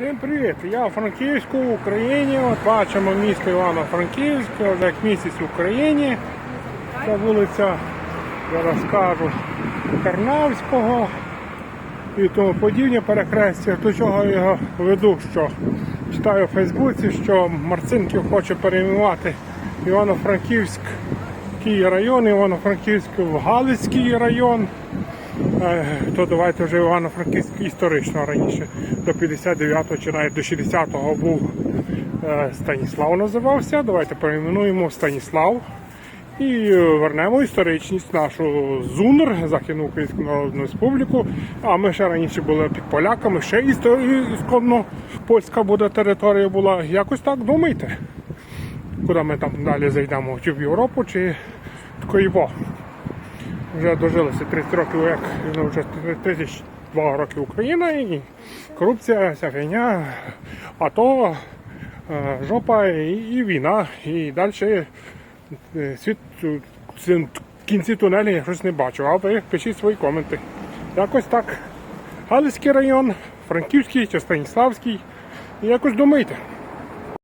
Всім привіт! Я у Франківську, в Україні. От бачимо місто Івано-Франківськ, як місяць в Україні. Це вулиця, я розкажу, Карнавського і тому подібне перехрестя. До чого я його веду, що читаю у Фейсбуці, що Марцинків хоче перейменувати Івано-Франківськ Київ район, Івано-Франківськ в Галицький район. Е, то давайте вже Івано-Франківськ історично раніше, до 59-го чи навіть до 60-го був е, Станіслав називався. Давайте перейменуємо Станіслав. І вернемо історичність нашу. ЗУНР, Західну Українську Народну Республіку. А ми ще раніше були під поляками, ще ісконно польська буде територія була. Якось так думайте, куди ми там далі зайдемо, чи в Європу, чи в Києво вже дожилося 30 років, як ну, вже 32 роки Україна і корупція, вся фігня, АТО, е, жопа і, і війна. І далі е, світ в кінці тунелі я щось не бачу. А ви пишіть свої коменти. Якось так. Галицький район, Франківський чи Станіславський. Якось думайте.